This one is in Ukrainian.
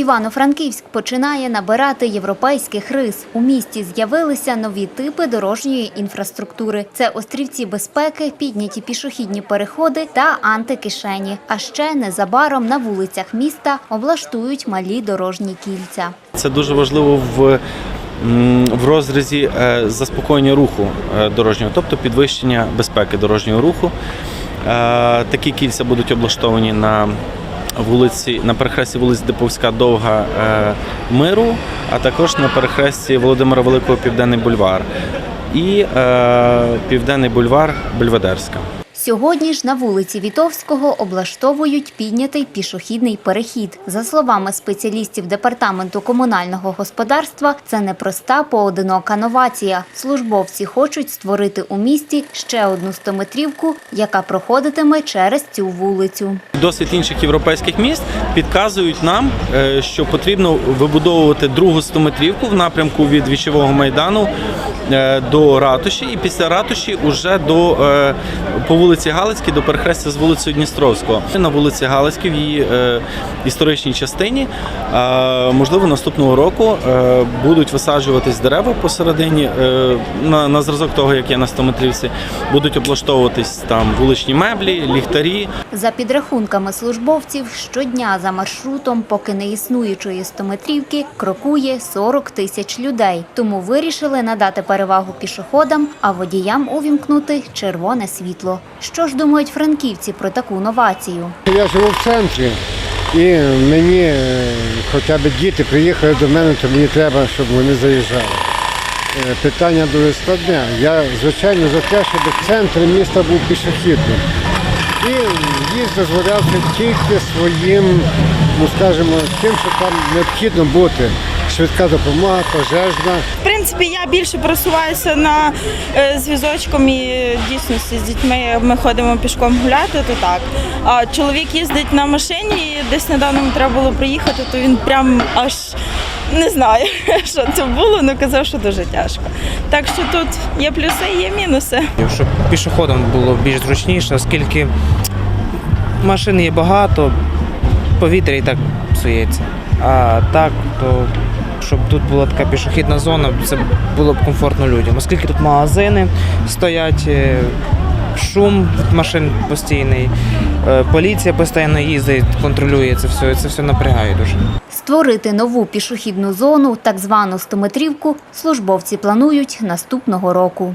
Івано-Франківськ починає набирати європейських рис. У місті з'явилися нові типи дорожньої інфраструктури. Це острівці безпеки, підняті пішохідні переходи та антикишені. А ще незабаром на вулицях міста облаштують малі дорожні кільця. Це дуже важливо в, в розрізі е, заспокоєння руху е, дорожнього, тобто підвищення безпеки дорожнього руху. Е, Такі кільця будуть облаштовані на вулиці на перехресті вулиць Деповська Довга е, Миру, а також на перехресті Володимира Великого Південний бульвар і е, Південний бульвар Бельведерська. Сьогодні ж на вулиці Вітовського облаштовують піднятий пішохідний перехід. За словами спеціалістів департаменту комунального господарства, це не проста поодинока новація. Службовці хочуть створити у місті ще одну стометрівку, яка проходитиме через цю вулицю. Досвід інших європейських міст підказують нам, е, що потрібно вибудовувати другу стометрівку в напрямку від вічового майдану е, до ратуші, і після ратуші уже до е, по Галицькій до перехрестя з вулицею Дністровського. На вулиці Галицькій в її е, історичній частині е, можливо наступного року е, будуть висаджуватись дерева посередині е, на, на зразок того, як є на стометрівці, будуть облаштовуватись там вуличні меблі, ліхтарі. За підрахунками службовців, щодня за маршрутом, поки не існуючої стометрівки, крокує 40 тисяч людей. Тому вирішили надати перевагу пішоходам, а водіям увімкнути червоне світло. Що ж думають франківці про таку новацію? Я живу в центрі і мені е, хоча б діти приїхали до мене, то мені треба, щоб вони заїжджали. Е, Питання дуже складне. Я, звичайно, за те, щоб центр міста був пішохідним. І їзд дозволявся тільки своїм, ну скажімо, тим, що там необхідно бути. Швидка допомога, пожежна. В принципі, я більше просуваюся на е, зв'язочком і дійсно з дітьми ми ходимо пішком гуляти, то так. А чоловік їздить на машині, і десь недавно треба було приїхати, то він прям аж не знаю, що це було, але казав, що дуже тяжко. Так що тут є плюси є мінуси. щоб пішоходам було більш зручніше, оскільки машин є багато, повітря і так псується. А так, то щоб тут була така пішохідна зона, це було б комфортно людям. Оскільки тут магазини стоять, е, шум машин постійний, е, поліція постійно їздить, контролює це все, це все напрягає дуже. Створити нову пішохідну зону, так звану стометрівку, службовці планують наступного року.